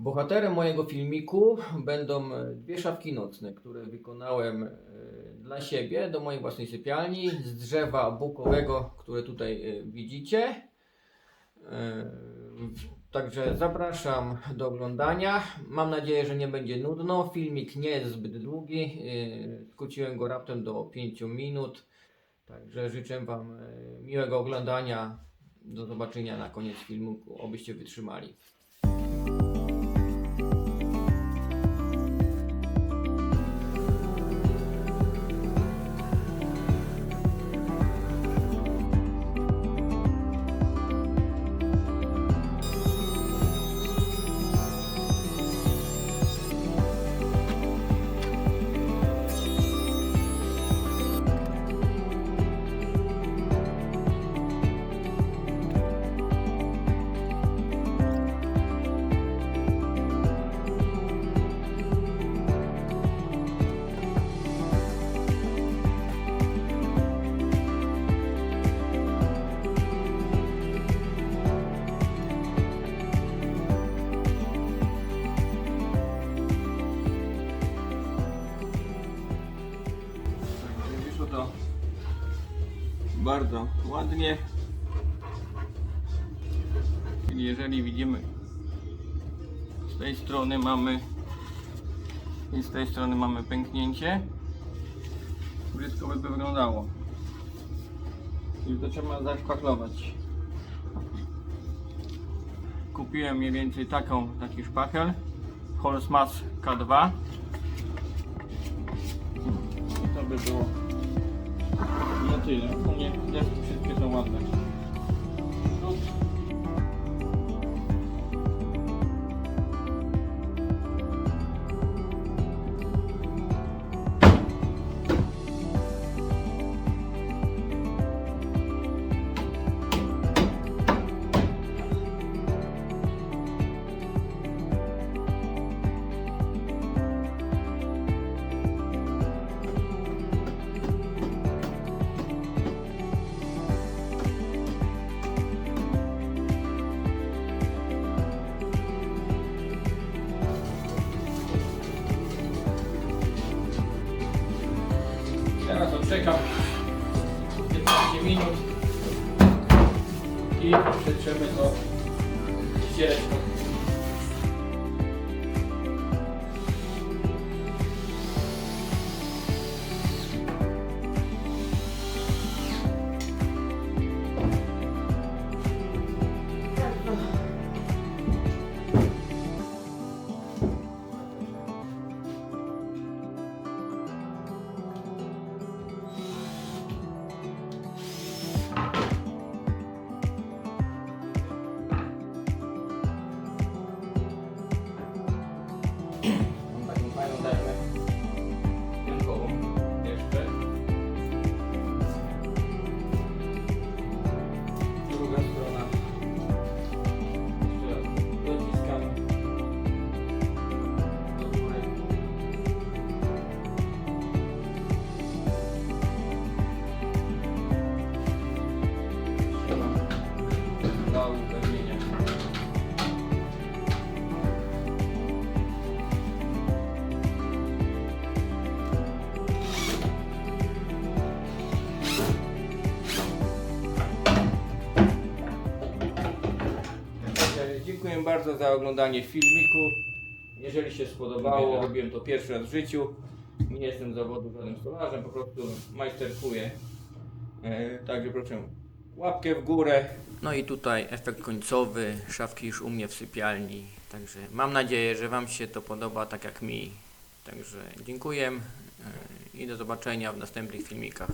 Bohaterem mojego filmiku będą e, dwie szafki nocne, które wykonałem e, dla siebie, do mojej własnej sypialni, z drzewa bukowego, które tutaj e, widzicie. Także zapraszam do oglądania. Mam nadzieję, że nie będzie nudno. Filmik nie jest zbyt długi. Skróciłem go raptem do 5 minut. Także życzę Wam miłego oglądania. Do zobaczenia na koniec filmiku, obyście wytrzymali. Wyszło to bardzo ładnie. Jeżeli widzimy z tej strony mamy i z tej strony mamy pęknięcie, brzydko by wyglądało. Czyli to trzeba zaszpachlować. Kupiłem mniej więcej taką, taki szpachel Holzmass K2 i to by było na tyle. Ogólnie deski wszystkie są ładne. Teraz odczekam 15 minut i przetrzemy to ściereczką. Dziękuję bardzo za oglądanie filmiku. Jeżeli się spodobało, robiłem to pierwszy raz w życiu. Nie jestem z zawodu żadnym stolarzem, po prostu majsterkuję. E, także proszę łapkę w górę. No i tutaj efekt końcowy, szafki już u mnie w sypialni. Także mam nadzieję, że Wam się to podoba tak jak mi. Także dziękuję e, i do zobaczenia w następnych filmikach.